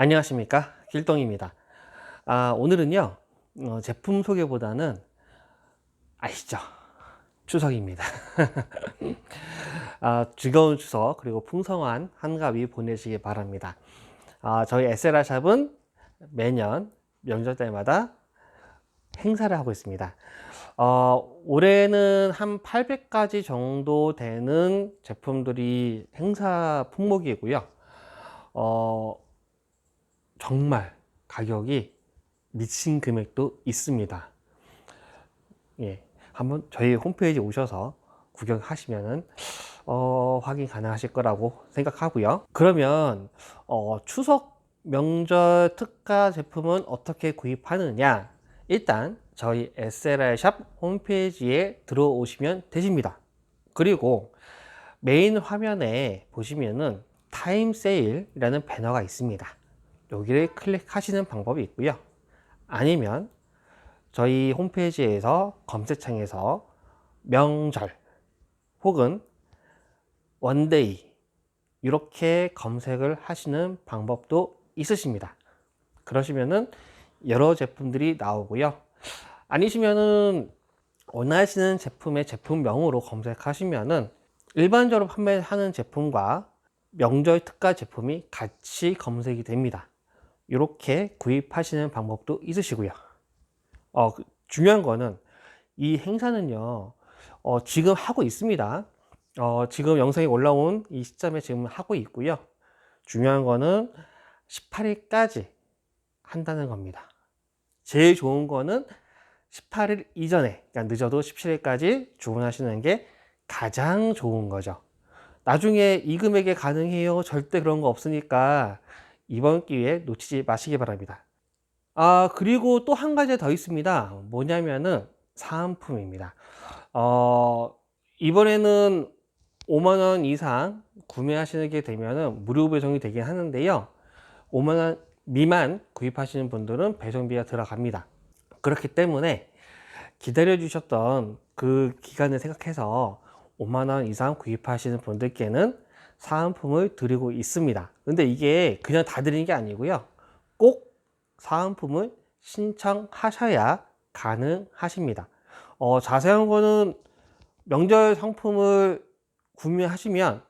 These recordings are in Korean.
안녕하십니까? 길동입니다. 아, 오늘은요 어, 제품 소개보다는 아시죠? 추석입니다. 아, 즐거운 추석 그리고 풍성한 한가위 보내시기 바랍니다. 아, 저희 SLR 샵은 매년 명절 때마다 행사를 하고 있습니다. 어, 올해는 한 800가지 정도 되는 제품들이 행사 품목이고요. 어, 정말 가격이 미친 금액도 있습니다. 예, 한번 저희 홈페이지 오셔서 구경하시면은 어, 확인 가능하실 거라고 생각하고요. 그러면 어, 추석 명절 특가 제품은 어떻게 구입하느냐? 일단 저희 SLR 샵 홈페이지에 들어오시면 되십니다. 그리고 메인 화면에 보시면은 타임 세일이라는 배너가 있습니다. 여기를 클릭하시는 방법이 있고요. 아니면 저희 홈페이지에서 검색창에서 명절 혹은 원데이 이렇게 검색을 하시는 방법도 있으십니다. 그러시면은 여러 제품들이 나오고요. 아니시면은 원하시는 제품의 제품명으로 검색하시면은 일반적으로 판매하는 제품과 명절 특가 제품이 같이 검색이 됩니다. 이렇게 구입하시는 방법도 있으시고요. 어, 그 중요한 거는 이 행사는요, 어, 지금 하고 있습니다. 어, 지금 영상이 올라온 이 시점에 지금 하고 있고요. 중요한 거는 18일까지 한다는 겁니다. 제일 좋은 거는 18일 이전에, 그러니까 늦어도 17일까지 주문하시는 게 가장 좋은 거죠. 나중에 이 금액에 가능해요. 절대 그런 거 없으니까 이번 기회에 놓치지 마시기 바랍니다. 아, 그리고 또 한 가지 더 있습니다. 뭐냐면은 사은품입니다. 어, 이번에는 5만원 이상 구매하시게 되면은 무료 배송이 되긴 하는데요. 5만원 미만 구입하시는 분들은 배송비가 들어갑니다. 그렇기 때문에 기다려 주셨던 그 기간을 생각해서 5만원 이상 구입하시는 분들께는 사은품을 드리고 있습니다. 근데 이게 그냥 다 드리는 게 아니고요. 꼭 사은품을 신청하셔야 가능하십니다. 어, 자세한 거는 명절 상품을 구매하시면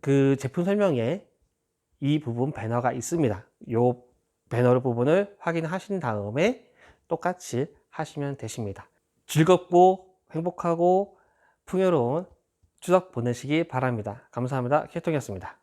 그 제품 설명에 이 부분 배너가 있습니다. 이 배너 부분을 확인하신 다음에 똑같이 하시면 되십니다. 즐겁고 행복하고 풍요로운 추석 보내시기 바랍니다. 감사합니다. 캐통이었습니다.